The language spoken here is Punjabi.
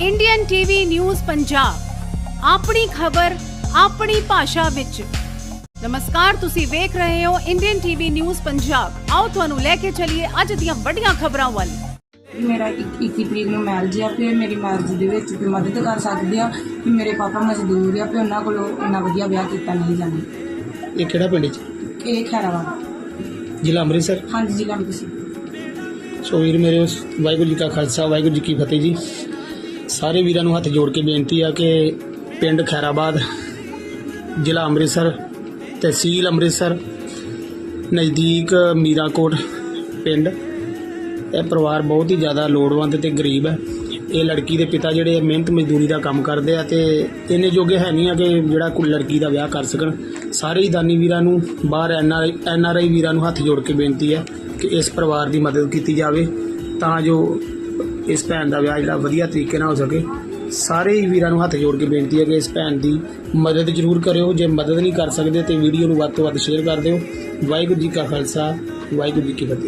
ਇੰਡੀਅਨ ਟੀਵੀ ਨਿਊਜ਼ ਪੰਜਾਬ ਆਪਣੀ ਖਬਰ ਆਪਣੀ ਭਾਸ਼ਾ ਵਿੱਚ। ਨਮਸਕਾਰ ਤੁਸੀਂ ਵੇਖ ਰਹੇ ਹੋ ਇੰਡੀਅਨ ਟੀਵੀ ਨਿਊਜ਼ ਪੰਜਾਬ ਆਓ ਤੁਹਾਨੂੰ ਲੈ ਕੇ ਚੱਲੀਏ ਅੱਜ ਦੀਆਂ ਵੱਡੀਆਂ ਖਬਰਾਂ ਵੱਲ। ਮੇਰਾ 21 ਤਰੀਕ ਨੂੰ ਮੈਰਿਜ ਆ ਤੇ ਮੇਰੀ ਮੈਰਿਜ ਦੇ ਵਿੱਚ ਵੀ ਮਦਦ ਕਰ ਸਕਦੇ ਆ ਕਿ ਮੇਰੇ ਪਾਪਾ ਮਜ਼ਦੂਰ ਆ ਤੇ ਉਹਨਾਂ ਕੋਲੋਂ ਇੰਨਾ ਵਧੀਆ ਵਿਆਹ ਕੀਤਾ ਨਹੀਂ ਜਾਣਾ ਇਹ ਕਿਹੜਾ ਪਿੰਡ ਚ? ਇਹ ਖੈਰਾਵਾ। ਜ਼ਿਲ੍ਹਾ ਅੰਮ੍ਰਿਤਸਰ? ਹਾਂਜੀ ਜ਼ਿਲ੍ਹਾ ਅੰਮ੍ਰਿਤਸਰ। ਸੋ ਵੀਰ ਮੇਰੇ ਉਸ ਵਾਹਿਗੁਰੂ ਜੀ ਕਾ ਖਾਲਸਾ ਵਾਹਿਗੁਰੂ ਜੀ ਕੀ ਫਤਿਹ ਜੀ। ਸਾਰੇ ਵੀਰਾਂ ਨੂੰ ਹੱਥ ਜੋੜ ਕੇ ਬੇਨਤੀ ਆ ਕਿ ਪਿੰਡ ਖੈਰਾਬਾਦ, ਜ਼ਿਲ੍ਹਾ ਅੰਮ੍ਰਿਤਸਰ ਤਹਿਸੀਲ ਅੰਮ੍ਰਿਤਸਰ, ਨਜ਼ਦੀਕ ਮੀਰਾਕੋਟ ਪਿੰਡ। ਇਹ ਪਰਿਵਾਰ ਬਹੁਤ ਹੀ ਜ਼ਿਆਦਾ ਲੋੜਵੰਦ ਤੇ ਗਰੀਬ ਹੈ। ਇਹ ਲੜਕੀ ਦੇ ਪਿਤਾ ਜਿਹੜੇ ਮਿਹਨਤ ਮਜ਼ਦੂਰੀ ਦਾ ਕੰਮ ਕਰਦੇ ਆ ਤੇ ਇੰਨੇ ਜੋਗੇ ਹੈ ਨਹੀਂ ਆ ਕਿ ਜਿਹੜਾ ਕੋਈ ਲੜਕੀ ਦਾ ਵਿਆਹ ਕਰ ਸਕਣ। ਸਾਰੇ ਹੀ ਦਾਨੀ ਵੀਰਾਂ ਨੂੰ, ਬਾਹਰ N R N R I ਵੀਰਾਂ ਨੂੰ ਹੱਥ ਜੋੜ ਕੇ ਬੇਨਤੀ ਹੈ ਕਿ ਇਸ ਪਰਿਵਾਰ ਦੀ ਮਦਦ ਕੀਤੀ ਜਾਵੇ। ਤਾਂ ਜੋ ਇਸ ਭੈਣ ਦਾ ਵਿਆਹ ਜਿਹੜਾ ਵਧੀਆ ਤਰੀਕੇ ਨਾਲ ਹੋ ਸਕੇ। ਸਾਰੇ ਹੀ ਵੀਰਾਂ ਨੂੰ ਹੱਥ ਜੋੜ ਕੇ ਬੇਨਤੀ ਹੈ ਕਿ ਇਸ ਭੈਣ ਦੀ ਮਦਦ ਜ਼ਰੂਰ ਕਰਿਓ। ਜੇ ਮਦਦ ਨਹੀਂ ਕਰ ਸਕਦੇ ਤੇ ਵੀਡੀਓ ਨੂੰ ਵੱਧ ਤੋਂ ਵੱਧ ਸ਼ੇਅਰ ਕਰ ਦਿਓ। ਵਾਹਿਗੁਰੂ ਜੀ ਕਾ ਖਾਲਸਾ, ਵਾਹਿਗੁਰੂ ਜੀ ਕੀ ਫਤਿਹ।